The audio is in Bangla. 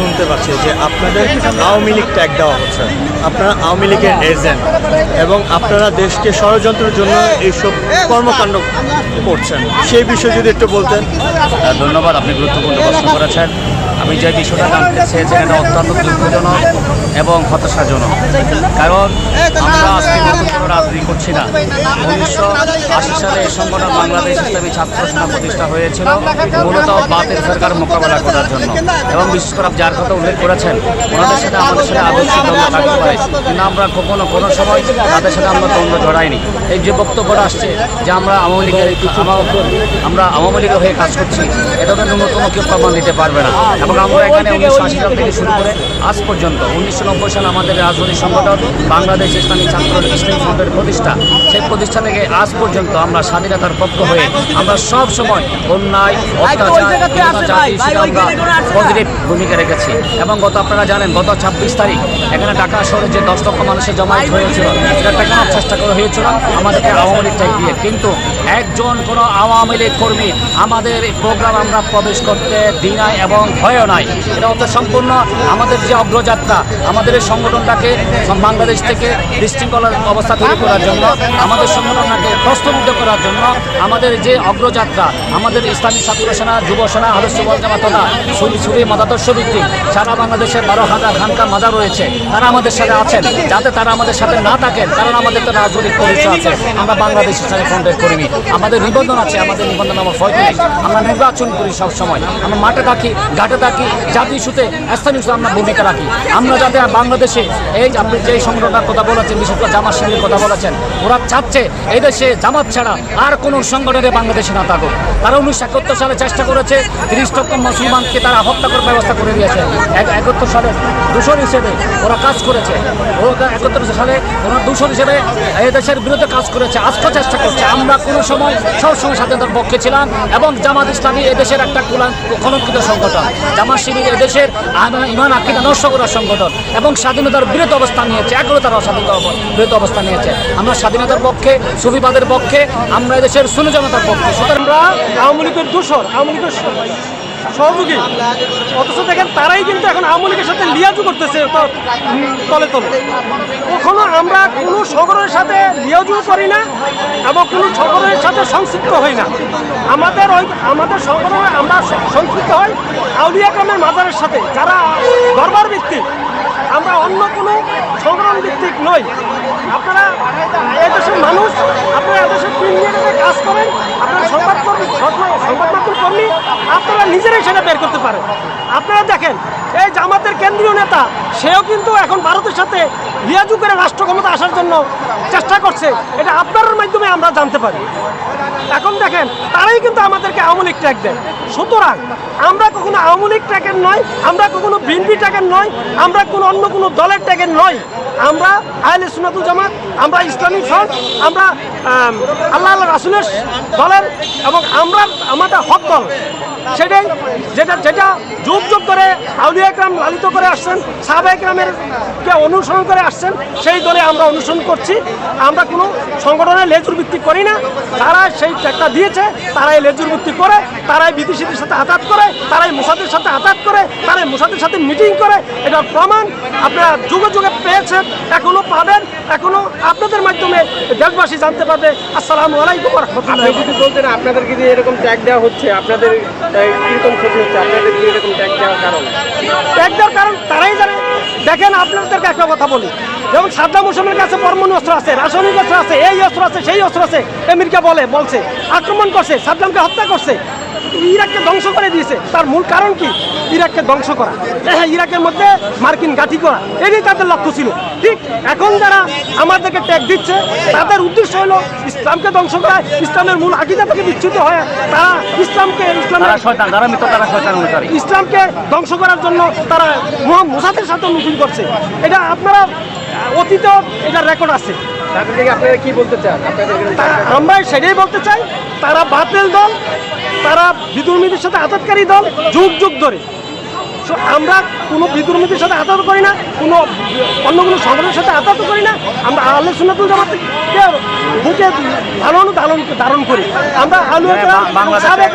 শুনতে পাচ্ছি যে আপনাদের আওয়ামী লীগ ট্যাগ দেওয়া হচ্ছে। আপনারা আওয়ামী লীগের এজেন্ট এবং আপনারা দেশকে ষড়যন্ত্রের জন্য এইসব কর্মকাণ্ড করছেন। সেই বিষয়ে যদি একটু বলতেন। ধন্যবাদ, আপনি গুরুত্বপূর্ণ প্রশ্ন করেছেন। আমি যে বিষয়টা জানতে চেয়েছেন এটা অত্যন্ত দুঃখজনক এবং হতাশাজনক। কারণ আমরা আজকে করে রাজনীতি করছি না। উনিশশো আশি সালে এই সংগঠন বাংলাদেশ ইসলামী ছাত্র সেনা প্রতিষ্ঠা হয়েছিল, মূলত বাতের সরকার মোকাবেলা করার জন্য। এবং বিশেষ করে যার কথা উল্লেখ করেছেন, ওনাদের সাথে আমাদের সাথে আদর্শিক দ্বন্দ্ব থাকতে পারে কিন্তু আমরা কখনো কোনো সময় তাদের সাথে আমরা দ্বন্দ্ব জড়াইনি। এই যে বক্তব্যটা আসছে যে আমরা আওয়ামী লীগের আমরা আওয়ামী লীগের হয়ে কাজ করছি, এটা ন্যূনতম কেউ প্রমাণ দিতে পারবে না। এবং আমরা এখানে উনিশশো আশি সাল থেকে শুরু করে আজ পর্যন্ত উনিশশো নব্বই সালে আমাদের রাজনৈতিক সংগঠন বাংলাদেশ ইসলামী ছাত্র ইসলামী ফ্রন্টের প্রতিষ্ঠা। সেই প্রতিষ্ঠা থেকে আজ পর্যন্ত আমরা স্বাধীনতার পক্ষ হয়ে আমরা সব সময় অন্যায় অত্যাচার আমরা পজিটিভ ভূমিকা রেখেছি। এবং গত আপনারা জানেন গত ছাব্বিশ তারিখ এখানে ঢাকা শহরে যে দশ লক্ষ মানুষের জমায়েত হয়েছিল এটা ঠেকানোর চেষ্টা করা হয়েছিল আমাদেরকে আওয়ামী লীগ ট্যাগ দিয়ে কিন্তু একজন কোনো আওয়ামী লীগ কর্মী আমাদের প্রোগ্রাম আমরা প্রবেশ করতে দিনাই এবং ভয়ও নাই। এটা হচ্ছে সম্পূর্ণ আমাদের যে অগ্রযাত্রা, আমাদের এই সংগঠনটাকে বাংলাদেশ থেকে বিশৃঙ্খলার অবস্থা তৈরি করার জন্য, আমাদের সংগঠনটাকে প্রশ্নবিদ্ধ করার জন্য, আমাদের যে অগ্রযাত্রা, আমাদের ইসলামী ছাত্র সেনা, যুব সেনা, আদর্শ বল জামাত তথা সুরি মতাদর্শ ভিত্তিক সারা বাংলাদেশের বারো হাজার খানকা মাদা রয়েছে। তারা আমাদের সাথে আছেন। যাতে তারা আমাদের সাথে না থাকেন, কারণ আমাদের তো রাজনৈতিক পরিচয় আছে। আমরা বাংলাদেশ ইসলামী ফ্রন্টের কর্মী আমাদের নিবন্ধন আছে, আমাদের নিবন্ধন আমার পঁয়ত্রিশ আমরা নির্বাচন করি সব সময় আমরা মাঠে থাকি, ঘাটে থাকি জাতি ইস্যুতে স্থানীয় ইস্যুতে আমরা ভূমিকা রাখি। আমরা যাতে বাংলাদেশে এই আপনি যে সংগঠনটার কথা বলেছেন, বিশেষ করে জামাত শিবিরের কথা বলেছেন, ওরা চাচ্ছে এই দেশে জামাত ছাড়া আর কোনো সংগঠনে বাংলাদেশে না থাকুক। তারা উনিশশো একাত্তর সালে চেষ্টা করেছে, তিরিশ মুসলমানকে তারা হত্যা করার ব্যবস্থা করে দিয়েছে। এক- একাত্তর সালে দূষণ হিসেবে ওরা কাজ করেছে। ওরা একাত্তর সালে ওরা দূষণ হিসেবে এই দেশের বিরুদ্ধে কাজ করেছে। আজকেও চেষ্টা করছে। আমরা কোনো সময় সবসময় স্বাধীনতার পক্ষে ছিলাম এবং জামাত ইসলামী এদেশের একটা কলঙ্কিত সংগঠন। জামাত শিবির এদেশের আম- ইমান আকিদা নষ্ট করার সংগঠন এবং স্বাধীনতার বিরত অবস্থান নিয়েছে এখনও তারা অস্বাধীনতা বিরত অবস্থান নিয়েছে। আমরা স্বাধীনতার পক্ষে, সুফিবাদের পক্ষে, আমরা এদেশের সুনজনতার পক্ষে। সুতরাং আমরা আওয়ামী লীগের দূষণ আওয়ামী লীগের সহযোগী অথচ দেখেন তারাই কিন্তু এখন আওয়ামী লীগের সাথে লিয়াজু করতেছে তলে তলে। কখনো আমরা কোনো সংগঠনের সাথে লিয়াজু করি না এবং কোনো সংগঠনের সাথে সংযুক্ত হই না। আমাদের ওই আমাদের সংগঠনে আমরা স- সংযুক্ত হই আউলিয়া গ্রামের মাজারের সাথে, যারা দরবার ভিত্তিক। আমরা অন্য কোনো সংগঠন ভিত্তিক নই। আপনারা এদেশের মানুষ, আপনারা এদেশের মিডিয়াতে কাজ করেন, আপনারা সংবাদ কর্মী সংবাদ সংবাদ মাধ্যম কর্মী আপনারা নিজেরাই সেটা বের করতে পারেন। আপনারা দেখেন, এই জামাতের কেন্দ্রীয় নেতা, সেও কিন্তু এখন ভারতের সাথে লিয়াজু করে রাষ্ট্র ক্ষমতা আসার জন্য চেষ্টা করছে। এটা আপনার মাধ্যমে আমরা জানতে পারি। এখন দেখেন, তারাই কিন্তু আমাদেরকে আওয়ামী লীগ ট্যাগ দেয়। সুতরাং আমরা কখনো আওয়ামী লীগ ট্যাগের নয়, আমরা কখনো বিএনপি ট্যাগের নয়, আমরা কোনো অন্য কোনো দলের ট্যাগের নয়। আমরা আহলে সুনাতুল জামাত, আমরা ইসলামিক ফ্রন্ট, আমরা আল্লাহ আল্লাহ রাসুলের দলের এবং আমরা আমাদের হক দল। সেটাই যেটা যেটা যুগ যুগ করে আউলিয়া একরাম লালিত করে আসছেন সাহাবা একরামের কে অনুসরণ করে আসছেন, সেই দলে আমরা অনুসরণ করছি। আমরা কোনো সংগঠনের লেজুর ভিত্তি করি না। তারা সেই ট্যাগটা দিয়েছে, তারাই লেজুর ভিত্তি করে, তারাই বিদেশিদের সাথে আঘাত করে, তারাই মুসাদের সাথে আঘাত করে, তারাই মুসাদের সাথে মিটিং করে। এটার প্রমাণ আপনারা যুগে যুগে পেয়েছেন এখনও পাবেন। এখনও আপনাদের মাধ্যমে দেশবাসী জানতে পারবে আসসালামু আলাইকুম রহমতুল্লাহ যদি বলতেন আপনাদেরকে যে এরকম ট্যাগ দেওয়া হচ্ছে আপনাদের কীরকম ক্ষতি হচ্ছে? আপনাদের এরকম ট্যাগ দেওয়ার কারণ? ট্যাগ দেওয়ার কারণ তারাই জানে। দেখেন আপনাদেরকে একটা কথা বলি। যেমন সাদ্দাম হোসেনের কাছে পরমাণু অস্ত্র আছে রাসায়নিক অস্ত্র আছে এই অস্ত্র আছে সেই অস্ত্র আছে আমেরিকা বলে বলছে আক্রমণ করছে সাদ্দামকে হত্যা করছে ইরাককে ধ্বংস করে দিয়েছে। তার মূল কারণ কি? ইরাককে ধ্বংস করা। হ্যাঁ ইরাকের মধ্যে মার্কিন গাঠি করা। এটাই তাদের লক্ষ্য ছিল। ঠিক এখন যারা আমাদেরকে ট্যাগ দিচ্ছে তাদের উদ্দেশ্য হলো ইসলামকে ধ্বংস করা। ইসলামের মূল আকিদা থেকে বিচ্যুত হয় তারা ইসলামকে ইসলামকে ধ্বংস করার জন্য তারা মোসাদের সাথে মিটিং করছে। এটা আপনারা অতীতেও এটা রেকর্ড আছে। আপনারা কি বলতে চান? আমরা সেটাই বলতে চাই তারা বাতিল দল তারা বিদুর্মীদের সাথে আঘাতকারী দল যুগ যুগ ধরে। আমরা কোনো বিদুর্মীদের সাথে আঘাত করি না কোনো অন্য কোনো সংগঠনের সাথে আঘাত করি না। আমরা আলো সুনাতুল জামাতকে বুকে ধারণ ধারণ ধারণ করি। আমরা আলু সাবেক